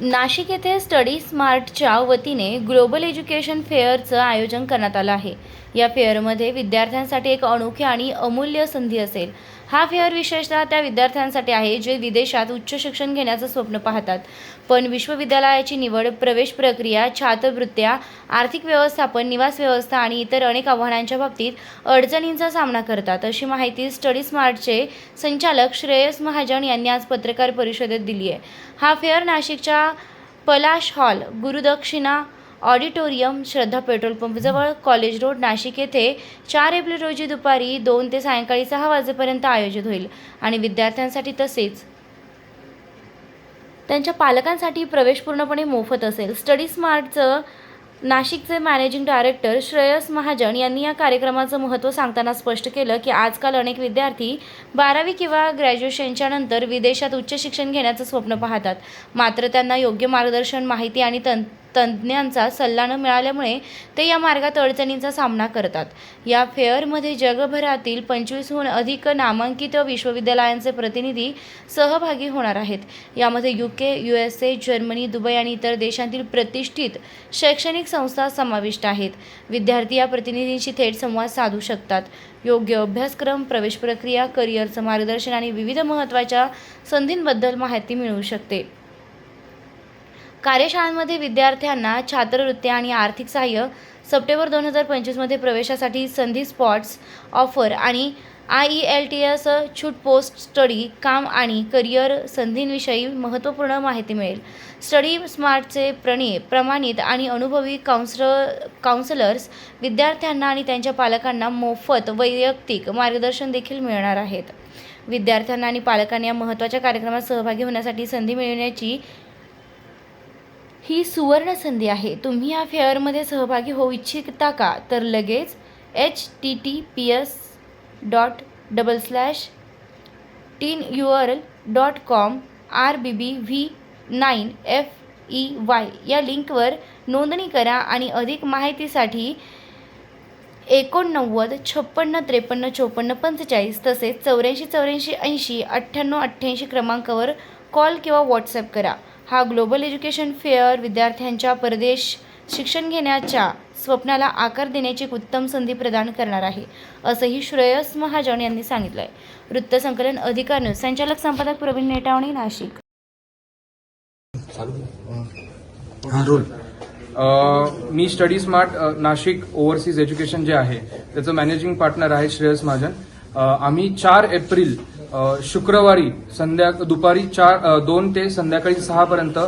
नाशिक येथे स्टडी स्मार्टच्या वतीने global education फेअरचं आयोजन करण्यात आलं आहे. या फेअरमध्ये विद्यार्थ्यांसाठी एक अनोखी आणि अमूल्य संधी असेल. हा फेअर विशेषतः त्या विद्यार्थ्यांसाठी आहे जे विदेशात उच्च शिक्षण घेण्याचं स्वप्न पाहतात. पण विश्वविद्यालयाची निवड प्रवेश प्रक्रिया छात्रवृत्त्या आर्थिक व्यवस्थापन निवास व्यवस्था आणि इतर अनेक आव्हानांच्या बाबतीत अडचणींचा सामना करतात अशी माहिती स्टडी स्मार्टचे संचालक श्रेयस महाजन यांनी आज पत्रकार परिषदेत दिली आहे. हा फेअर नाशिकच्या Palash hall Gurudakshina auditorium Shraddha petrol पंपजवळ college road Nashik येथे चार एप्रिल रोजी दुपारी दोन ते सायंकाळी सहा वाजेपर्यंत आयोजित होईल आणि विद्यार्थ्यांसाठी तसेच. त्यांच्या पालकांसाठी प्रवेश पूर्णपणे मोफत असेल. स्टडी स्मार्टचं नाशिकचे मॅनेजिंग डायरेक्टर श्रेयस महाजन यांनी या कार्यक्रमाचं महत्त्व सांगताना स्पष्ट केलं की आजकाल अनेक विद्यार्थी बारावी किंवा ग्रॅज्युएशनच्या नंतर विदेशात उच्च शिक्षण घेण्याचं स्वप्न पाहतात. मात्र त्यांना योग्य मार्गदर्शन माहिती आणि तं तज्ज्ञांचा सल्ला न मिळाल्यामुळे ते या मार्गात अडचणींचा सामना करतात. या फेअरमध्ये जगभरातील पंचवीसहून अधिक नामांकित विश्वविद्यालयांचे प्रतिनिधी सहभागी होणार आहेत. यामध्ये U K U S A Germany Dubai आणि इतर देशांतील प्रतिष्ठित शैक्षणिक संस्था समाविष्ट आहेत. विद्यार्थी या प्रतिनिधींशी थेट संवाद साधू शकतात. योग्य अभ्यासक्रम प्रवेश प्रक्रिया करिअरचं मार्गदर्शन आणि विविध महत्त्वाच्या संधींबद्दल माहिती मिळू शकते. कार्यशाळांमध्ये विद्यार्थ्यांना छात्रवृत्त्या आणि आर्थिक सहाय्य सप्टेंबर दोन हजार पंचवीसमध्ये प्रवेशासाठी संधी स्पॉट्स ऑफर आणि I E L T S छूट पोस्ट स्टडी काम आणि करिअर संधींविषयी महत्त्वपूर्ण माहिती मिळेल. स्टडी स्मार्टचे प्रणे प्रमाणित आणि अनुभवी काउन्सलर काउन्सलर्स विद्यार्थ्यांना आणि त्यांच्या पालकांना मोफत वैयक्तिक मार्गदर्शन देखील मिळणार आहेत. विद्यार्थ्यांना आणि पालकांना या महत्त्वाच्या कार्यक्रमात सहभागी होण्यासाठी संधी मिळवण्याची ही सुवर्ण संधी आहे. तुम्ही या फेअरमध्ये सहभागी होऊ इच्छिता का? तर लगेच H T T P S dot double slash tiny URL dot com R B B V nine F E Y या लिंकवर नोंदणी करा आणि अधिक माहितीसाठी एकोणनव्वद छप्पन्न त्रेपन्न चोपन्न पंचेचाळीस तसेच चौऱ्याऐंशी चौऱ्याऐंशी ऐंशी अठ्ठ्याण्णव अठ्ठ्याऐंशी क्रमांकावर कॉल किंवा व्हॉट्सॲप करा. हा ग्लोबल एज्युकेशन फेअर विद्यार्थ्यांच्या परदेश शिक्षण घेण्याच्या स्वप्नाला आकार देण्याची एक उत्तम संधी प्रदान करणार आहे असंही श्रेयस महाजन यांनी सांगितलं आहे वृत्तसंकलन अधिकार न्यूज संचालक संपादक प्रवीण नेटावणे नाशिक. हा मी study smart Nashik overseas education जे आहे त्याचं मॅनेजिंग पार्टनर आहे श्रेयस महाजन. आम्ही चार एप्रिल शुक्रवारी संध्या दुपारी चार दोन ते संध्याकाळी सहापर्यंत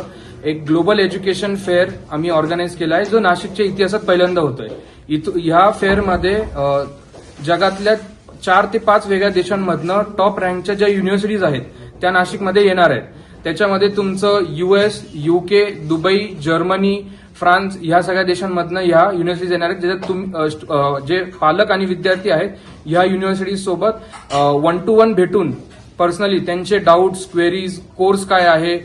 एक ग्लोबल एज्युकेशन फेअर आम्ही ऑर्गनाईज केला आहे जो नाशिकच्या इतिहासात पहिल्यांदा होतोय. इथ ह्या फेअरमध्ये जगातल्या चार ते पाच वेगळ्या देशांमधनं टॉप रँकच्या ज्या युनिव्हर्सिटीज आहेत त्या नाशिकमध्ये येणार आहेत. त्याच्यामध्ये तुमचं US UK Dubai Germany France ह्या सगळ्या देशांमधनं ह्या युनिव्हर्सिटीज येणार आहेत ज्याच्यात तुम्ही जे पालक आणि विद्यार्थी आहेत ह्या युनिव्हर्सिटीज सोबत वन टू वन भेटून पर्सनली त्यांचे डाऊट्स क्वेरीज कोर्स काय आहे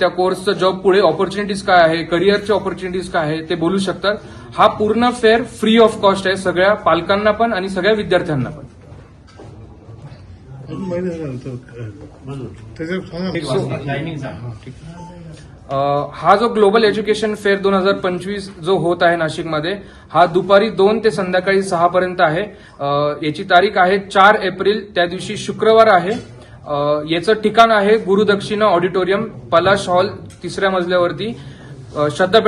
त्या कोर्सचं जॉब पुढे ऑपॉर्च्युनिटीज काय आहे करिअरचे ऑपॉर्च्युनिटीज काय आहे ते बोलू शकतात. हा पूर्ण फेअर फ्री ऑफ कॉस्ट आहे सगळ्या पालकांना पण आणि सगळ्या विद्यार्थ्यांना पण. हा जो ग्लोबल एज्युकेशन फेअर दोन हजार पंचवीस जो होत आहे नाशिकमध्ये हा दुपारी दोन ते संध्याकाळी सहा पर्यंत आहे. याची तारीख आहे चार एप्रिल त्या दिवशी शुक्रवार आहे. याचं ठिकाण आहे गुरुदक्षिणा ऑडिटोरियम पलाश हॉल तिसऱ्या मजल्यावरती. श्रद्धा